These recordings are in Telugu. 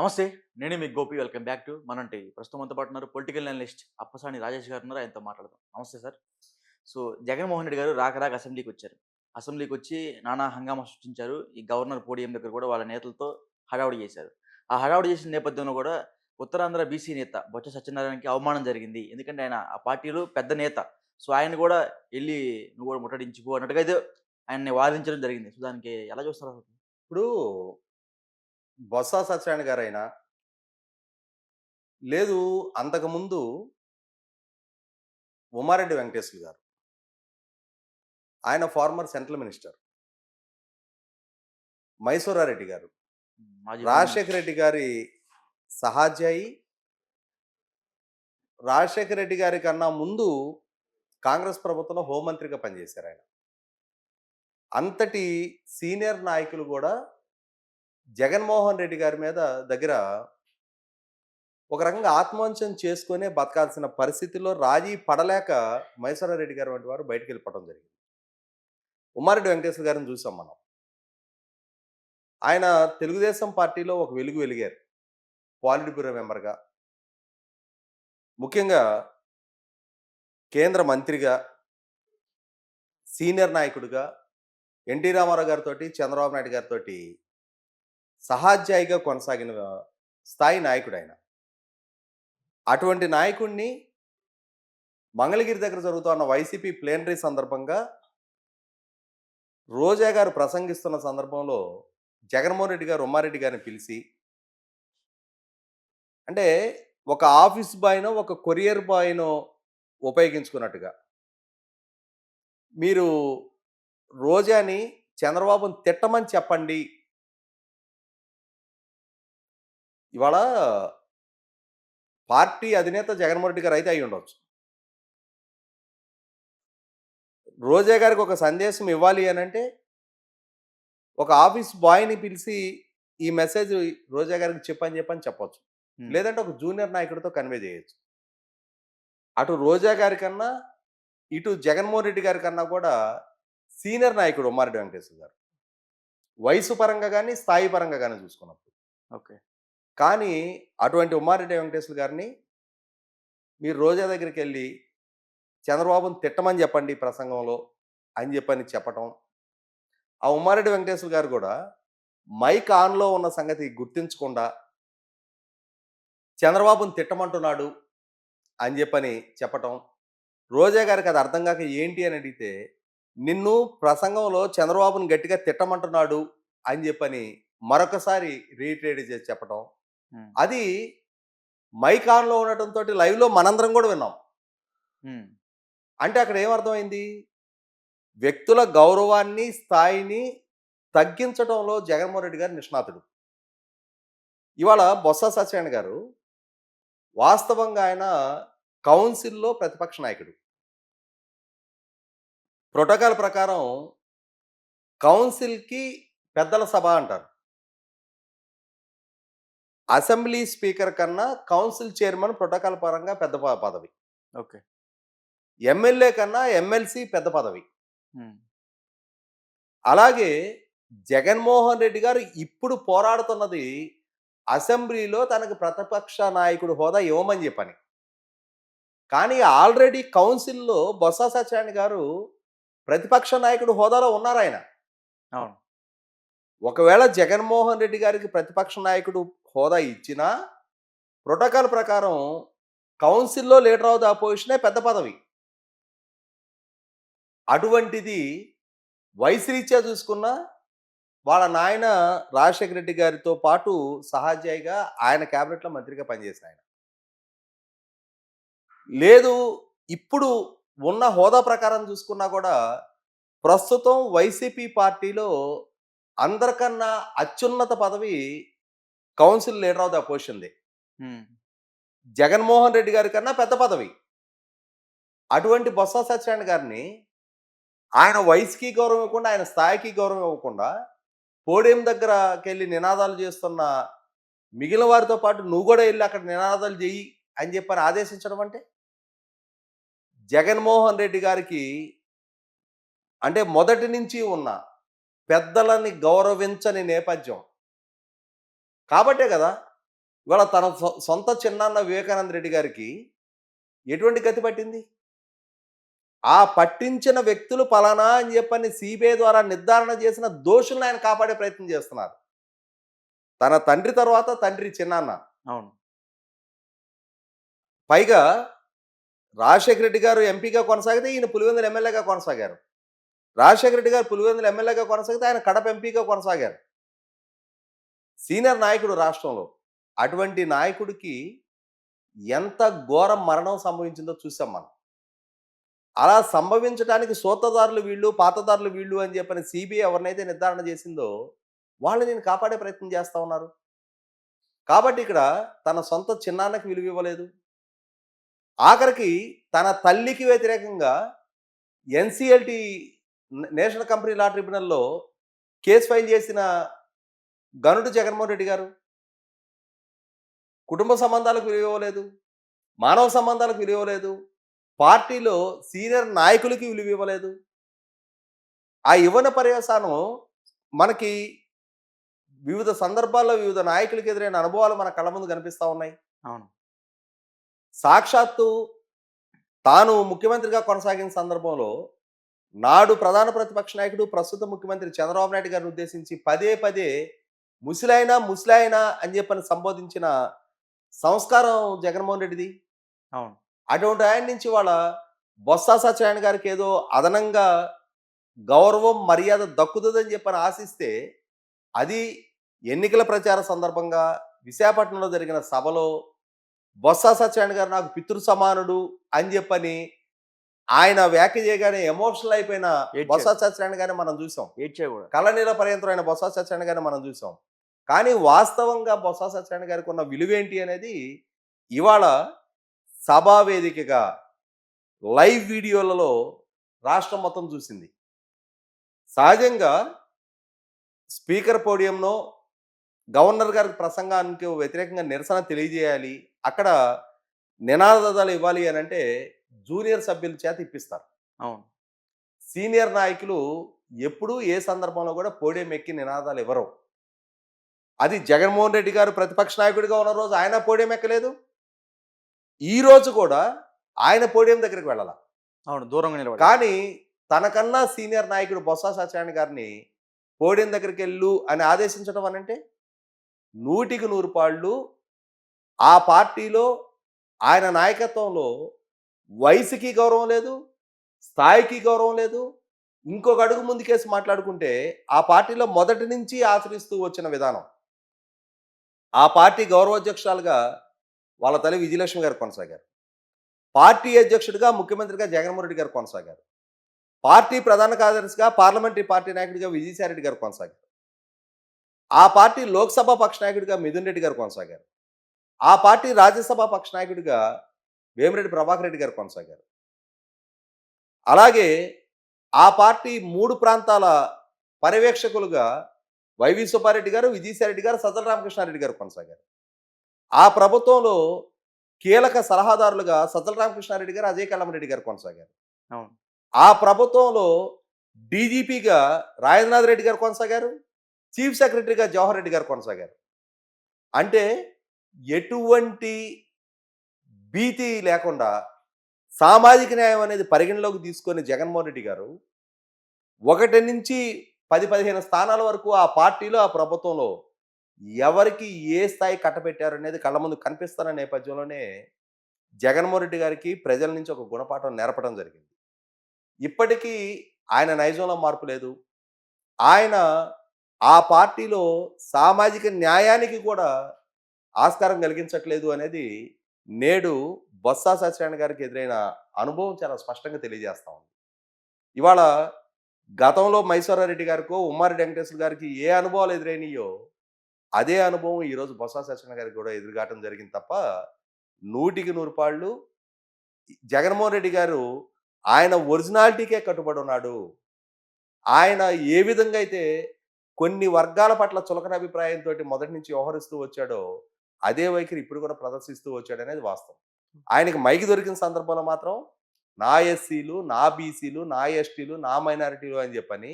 నమస్తే నేను మీ గోపి. వెల్కమ్ బ్యాక్ టు మనంటి ప్రస్తుతం అంతా పాటు ఉన్నారు పొలిటికల్ అనలిస్ట్ అప్పసాని రాజేష్ గారు ఉన్నారు. ఆయనతో మాట్లాడదాం. నమస్తే సార్. సో జగన్మోహన్ రెడ్డి గారు రాక రాక అసెంబ్లీకి వచ్చారు. అసెంబ్లీకి వచ్చి నానా హంగామా సృష్టించారు. ఈ గవర్నర్ పోడియం దగ్గర కూడా వాళ్ళ నేతలతో హడావుడి చేశారు. ఆ హడావుడి చేసిన నేపథ్యంలో కూడా ఉత్తరాంధ్ర బీసీ నేత బొత్స సత్యనారాయణకి అవమానం జరిగింది. ఎందుకంటే ఆయన ఆ పార్టీలో పెద్ద నేత. సో ఆయన కూడా వెళ్ళి నువ్వు కూడా ముట్టడించుకో అన్నట్టుగా అయితే ఆయన్ని వాదించడం జరిగింది. సో దానికి ఎలా చూస్తారు అసలు? ఇప్పుడు బొత్స సత్యనారాయణ గారైనా లేదు అంతకుముందు ఉమారెడ్డి వెంకటేశ్వర గారు. ఆయన ఫార్మర్ సెంట్రల్ మినిస్టర్. మైసూరారెడ్డి గారు. రాజశేఖర రెడ్డి గారి సహాధ్యాయి రాజశేఖర రెడ్డి గారి కన్నా ముందు కాంగ్రెస్ ప్రభుత్వంలో హోంమంత్రిగా పనిచేశారు ఆయన. అంతటి సీనియర్ నాయకులు కూడా జగన్మోహన్ రెడ్డి గారి మీద దగ్గర ఒక రకంగా ఆత్మవంచం చేసుకునే బతకాల్సిన పరిస్థితిలో రాజీ పడలేక మైసూరారెడ్డి గారు వంటి వారు బయటకు వెళ్ళిపోవడం జరిగింది. ఉమ్మారెడ్డి వెంకటేశ్వర గారిని చూసాం మనం. ఆయన తెలుగుదేశం పార్టీలో ఒక వెలుగు వెలిగారు. పాలిట్ బ్యూరో మెంబర్గా. ముఖ్యంగా కేంద్ర మంత్రిగా. సీనియర్ నాయకుడిగా. ఎన్టీ రామారావు గారితో చంద్రబాబు నాయుడు గారితో సహాధ్యాయిగా కొనసాగిన స్థాయి నాయకుడు ఆయన అటువంటి నాయకుడిని మంగళగిరి దగ్గర జరుగుతున్న వైసీపీ ప్లేనరీ సందర్భంగా రోజా గారు ప్రసంగిస్తున్న సందర్భంలో జగన్మోహన్ రెడ్డి గారు ఉమ్మారెడ్డి గారిని పిలిచి అంటే ఒక ఆఫీస్ బాయ్నో ఒక కొరియర్ బాయ్నో ఉపయోగించుకున్నట్టుగా. మీరు రోజాని చంద్రబాబుని తిట్టమని చెప్పండి ఇవాళ పార్టీ అధినేత జగన్మోహన్ రెడ్డి గారు అయితే అయి ఉండొచ్చు రోజా గారికి ఒక సందేశం ఇవ్వాలి అని అంటే ఒక ఆఫీస్ బాయ్ని పిలిచి ఈ మెసేజ్ రోజా గారికి చెప్పని చెప్పని చెప్పొచ్చు. లేదంటే ఒక జూనియర్ నాయకుడితో కన్వే చేయొచ్చు. అటు రోజా గారి కన్నా ఇటు జగన్మోహన్ రెడ్డి గారి కన్నా కూడా సీనియర్ నాయకుడు ఉమ్మారెడ్డి వెంకటేశ్వర గారు. వయసు పరంగా కానీ స్థాయి పరంగా కానీ చూసుకున్నప్పుడు. ఓకే. కానీ అటువంటి ఉమ్మారెడ్డి వెంకటేశ్వర గారిని మీరు రోజా దగ్గరికి వెళ్ళి చంద్రబాబుని తిట్టమని చెప్పండి ఈ ప్రసంగంలో అని చెప్పని చెప్పటం. ఆ ఉమ్మారెడ్డి వెంకటేశ్వర గారు కూడా మైక్ ఆన్లో ఉన్న సంగతి గుర్తించకుండా చంద్రబాబుని తిట్టమంటున్నాడు అని చెప్పని చెప్పటం. రోజా గారికి అది అర్థం కాక ఏంటి అని అడిగితే నిన్ను ప్రసంగంలో చంద్రబాబును గట్టిగా తిట్టమంటున్నాడు అని చెప్పని మరొకసారి రీట్రేడ్ చేసి చెప్పటం. అది మైక్ ఆన్లో ఉండటంతో లైవ్లో మనందరం కూడా విన్నాం. అంటే అక్కడ ఏమర్థమైంది వ్యక్తుల గౌరవాన్ని స్థాయిని తగ్గించడంలో జగన్మోహన్ రెడ్డి గారు నిష్ణాతుడు. ఇవాళ బొత్స సత్యనారాయణ గారు వాస్తవంగా ఆయన కౌన్సిల్లో ప్రతిపక్ష నాయకుడు. ప్రోటోకాల్ ప్రకారం కౌన్సిల్కి పెద్దల సభ అంటారు. అసెంబ్లీ స్పీకర్ కన్నా కౌన్సిల్ చైర్మన్ ప్రోటోకాల్ పరంగా పెద్ద పదవి. ఓకే. ఎమ్మెల్యే కన్నా ఎమ్మెల్సీ పెద్ద పదవి. అలాగే జగన్మోహన్ రెడ్డి గారు ఇప్పుడు పోరాడుతున్నది అసెంబ్లీలో తనకు ప్రతిపక్ష నాయకుడు హోదా ఇవ్వమని చెప్పని. కానీ ఆల్రెడీ కౌన్సిల్లో బొత్స సత్యనారాయణ గారు ప్రతిపక్ష నాయకుడు హోదాలో ఉన్నారు ఆయన అవును. ఒకవేళ జగన్మోహన్ రెడ్డి గారికి ప్రతిపక్ష నాయకుడు హోదా ఇచ్చినా ప్రోటోకాల్ ప్రకారం కౌన్సిల్లో లీడర్ ఆఫ్ ద అపోజిషనే పెద్ద పదవి. అటువంటిది వయసురీత్యా చూసుకున్న చూసుకున్నా వాళ్ళ నాయన రాజశేఖర రెడ్డి గారితో పాటు సహాధ్యాయిగా ఆయన క్యాబినెట్లో మంత్రిగా పనిచేసిన ఆయన. లేదు ఇప్పుడు ఉన్న హోదా ప్రకారం చూసుకున్నా కూడా ప్రస్తుతం వైసీపీ పార్టీలో అందరికన్నా అత్యున్నత పదవి కౌన్సిల్ లీడర్ ఆఫ్ ద అపోజిషన్ది. జగన్మోహన్ రెడ్డి గారి కన్నా పెద్ద పదవి. అటువంటి బొత్స సత్యనారాయణ గారిని ఆయన వయసుకి గౌరవం ఇవ్వకుండా ఆయన స్థాయికి గౌరవం ఇవ్వకుండా పోడియం దగ్గరకి వెళ్ళి నినాదాలు చేస్తున్న మిగిలిన వారితో పాటు నువ్వు కూడా వెళ్ళి అక్కడ నినాదాలు చెయ్యి అని చెప్పని ఆదేశించడం అంటే? జగన్మోహన్ రెడ్డి గారికి అంటే మొదటి నుంచి ఉన్న పెద్దలని గౌరవించని నేపథ్యం. కాబట్టే కదా ఇవాళ తన సొంత చిన్నాన్న వివేకానంద రెడ్డి గారికి ఎటువంటి గతి పట్టింది? ఆ పట్టించిన వ్యక్తులు పలానా అని చెప్పని సిబిఐ ద్వారా నిర్ధారణ చేసిన దోషులను ఆయన కాపాడే ప్రయత్నం చేస్తున్నారు. తన తండ్రి తర్వాత తండ్రి చిన్నాన్న. అవును. పైగా రాజశేఖర రెడ్డి గారు ఎంపీగా కొనసాగితే ఈయన పులివెందుల ఎమ్మెల్యేగా కొనసాగారు. రాజశేఖర రెడ్డి గారు పులివెందుల ఎమ్మెల్యేగా కొనసాగితే ఆయన కడప ఎంపీగా కొనసాగారు. సీనియర్ నాయకుడు రాష్ట్రంలో అటువంటి నాయకుడికి ఎంత ఘోరం మరణం సంభవించిందో చూసాం మనం. అలా సంభవించడానికి సోతదారులు వీళ్ళు పాతదారులు వీళ్ళు అని చెప్పని సిబిఐ ఎవరినైతే నిర్ధారణ చేసిందో వాళ్ళు నేను కాపాడే ప్రయత్నం చేస్తా ఉన్నారు. కాబట్టి ఇక్కడ తన సొంత చిన్నాన్నకి విలువ ఇవ్వలేదు. ఆఖరికి తన తల్లికి వ్యతిరేకంగా ఎన్సిఎల్టీ నేషనల్ కంపెనీ లా ట్రిబ్యునల్లో కేసు ఫైల్ చేసిన గనుడు జగన్మోహన్ రెడ్డి గారు? కుటుంబ సంబంధాలకు విలువ ఇవ్వలేదు మానవ సంబంధాలకు విలువ ఇవ్వలేదు పార్టీలో సీనియర్ నాయకులకి విలువ ఇవ్వలేదు. ఆ ఇవ్వన పర్యవసానం మనకి వివిధ సందర్భాల్లో వివిధ నాయకులకి ఎదురైన అనుభవాలు మన కళ్ళ ముందు కనిపిస్తూ ఉన్నాయి. అవును. సాక్షాత్తు తాను ముఖ్యమంత్రిగా కొనసాగిన సందర్భంలో నాడు ప్రధాన ప్రతిపక్ష నాయకుడు ప్రస్తుత ముఖ్యమంత్రి చంద్రబాబు నాయుడు గారిని ఉద్దేశించి పదే పదే ముసలాయినా ముసలాయినా అని చెప్పని సంబోధించిన సంస్కారం జగన్మోహన్ రెడ్డిది. అవును. అటువంటి ఆయన నుంచి వాళ్ళ బొత్స సత్యనారాయణ గారికి ఏదో అదనంగా గౌరవం మర్యాద దక్కుతుందని చెప్పని ఆశిస్తే అది ఎన్నికల ప్రచార సందర్భంగా విశాఖపట్నంలో జరిగిన సభలో బొత్స సత్యనారాయణ గారు నాకు పితృ సమానుడు అని చెప్పని ఆయన వ్యాఖ్య చేయగానే ఎమోషనల్ అయిపోయిన. బొత్స సత్యనారాయణ గారిని మనం చూసాం. ఏడ్చే కూడా కళ్ళనీల పర్యంతరం బొత్స సత్యనారాయణ గారిని మనం చూసాం. కానీ వాస్తవంగా బొత్స సత్యనారాయణ గారికి ఉన్న విలువేంటి అనేది ఇవాళ సభా వేదికగా లైవ్ వీడియోలలో రాష్ట్రం మొత్తం చూసింది. సహజంగా స్పీకర్ పోడియంలో గవర్నర్ గారి ప్రసంగానికి వ్యతిరేకంగా నిరసన తెలియజేయాలి. అక్కడ నినాదాలు ఇవ్వాలి అని అంటే జూనియర్ సభ్యుల చేత ఇప్పిస్తారు. అవును. సీనియర్ నాయకులు ఎప్పుడూ ఏ సందర్భంలో కూడా పోడియం ఎక్కి నినాదాలు ఇవ్వరు. అది జగన్మోహన్ రెడ్డి గారు ప్రతిపక్ష నాయకుడిగా ఉన్న రోజు ఆయన పోడియం ఎక్కలేదు. ఈ రోజు కూడా ఆయన పోడియం దగ్గరికి వెళ్ళాల. అవును దూరంగా నిలబడి కానీ తనకన్నా సీనియర్ నాయకుడు బొత్స సత్యనారాయణ గారిని పోడియం దగ్గరికి వెళ్ళు అని ఆదేశించడం అని అంటే నూటికి నూరు పాళ్ళు ఆ పార్టీలో ఆయన నాయకత్వంలో వయసుకి గౌరవం లేదు స్థాయికి గౌరవం లేదు. ఇంకొక అడుగు ముందుకేసి మాట్లాడుకుంటే ఆ పార్టీలో మొదటి నుంచి ఆచరిస్తూ వచ్చిన విధానం. ఆ పార్టీ గౌరవాధ్యక్షురాలుగా వాళ్ళ తల్లి విజయలక్ష్మి గారు కొనసాగారు. పార్టీ అధ్యక్షుడిగా ముఖ్యమంత్రిగా జగన్మోహన్ రెడ్డి గారు కొనసాగారు. పార్టీ ప్రధాన కార్యదర్శిగా పార్లమెంటరీ పార్టీ నాయకుడిగా విజయసాయిరెడ్డి గారు కొనసాగారు. ఆ పార్టీ లోక్సభ పక్ష నాయకుడిగా మిథున్ రెడ్డి గారు కొనసాగారు. ఆ పార్టీ రాజ్యసభ పక్ష నాయకుడిగా వేమిరెడ్డి ప్రభాకర్ రెడ్డి గారు కొనసాగారు. అలాగే ఆ పార్టీ మూడు ప్రాంతాల పర్యవేక్షకులుగా వైవి సుబ్బారెడ్డి గారు విజయసాయి రెడ్డి గారు సజ్జల రామకృష్ణారెడ్డి గారు కొనసాగారు. ఆ ప్రభుత్వంలో కీలక సలహాదారులుగా సజ్జల రామకృష్ణారెడ్డి గారు అజయ్ కల్లమరెడ్డి గారు కొనసాగారు. ఆ ప్రభుత్వంలో డీజీపీగా రాజేంద్రనాథ్ రెడ్డి గారు కొనసాగారు. చీఫ్ సెక్రటరీగా జవహర్ రెడ్డి గారు కొనసాగారు. అంటే ఎటువంటి భీతి లేకుండా సామాజిక న్యాయం అనేది పరిగణలోకి తీసుకొని జగన్మోహన్ రెడ్డి గారు ఒకటి నుంచి పది పదిహేను స్థానాల వరకు ఆ పార్టీలో ఆ ప్రభుత్వంలో ఎవరికి ఏ స్థాయి కట్టబెట్టారు అనేది కళ్ళ ముందు కనిపిస్తున్న నేపథ్యంలోనే జగన్మోహన్ రెడ్డి గారికి ప్రజల నుంచి ఒక గుణపాఠం నేర్పడం జరిగింది. ఇప్పటికీ ఆయన నైజంలో మార్పు లేదు. ఆయన ఆ పార్టీలో సామాజిక న్యాయానికి కూడా ఆస్కారం కలిగించట్లేదు అనేది నేడు బొత్స సత్యనారాయణ గారికి ఎదురైన అనుభవం చాలా స్పష్టంగా తెలియజేస్తా ఉంది. ఇవాళ గతంలో మైసూరారెడ్డి గారికో ఉమ్మారి వెంకటేశ్వర గారికి ఏ అనుభవాలు ఎదురైనాయో అదే అనుభవం ఈరోజు బొత్స సత్యనారాయణ గారికి కూడా ఎదురుగాటం జరిగింది తప్ప నూటికి నూరు పాళ్ళు జగన్మోహన్ రెడ్డి గారు ఆయన ఒరిజినాలిటీకే కట్టుబడి ఉన్నాడు. ఆయన ఏ విధంగా అయితే కొన్ని వర్గాల పట్ల చులకన అభిప్రాయంతో మొదటి నుంచి వ్యవహరిస్తూ వచ్చాడో అదే వైఖరి ఇప్పుడు కూడా ప్రదర్శిస్తూ వచ్చాడు అనేది వాస్తవం ఆయనకి మైకి దొరికిన సందర్భంలో మాత్రం నా ఎస్సీలు నా బీసీలు నా ఎస్టీలు నా మైనారిటీలు అని చెప్పని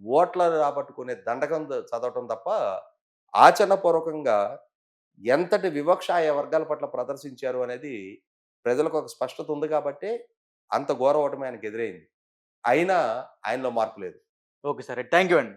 ఓట్ల రాబట్టుకునే దండకం చదవటం తప్ప ఆచరణపూర్వకంగా ఎంతటి వివక్ష ఆయా వర్గాల పట్ల ప్రదర్శించారు అనేది ప్రజలకు ఒక స్పష్టత ఉంది కాబట్టి అంత ఘోర ఓటమి ఆయనకు ఎదురైంది. అయినా ఆయనలో మార్పు లేదు. Okay sir. థ్యాంక్ యూ అండి.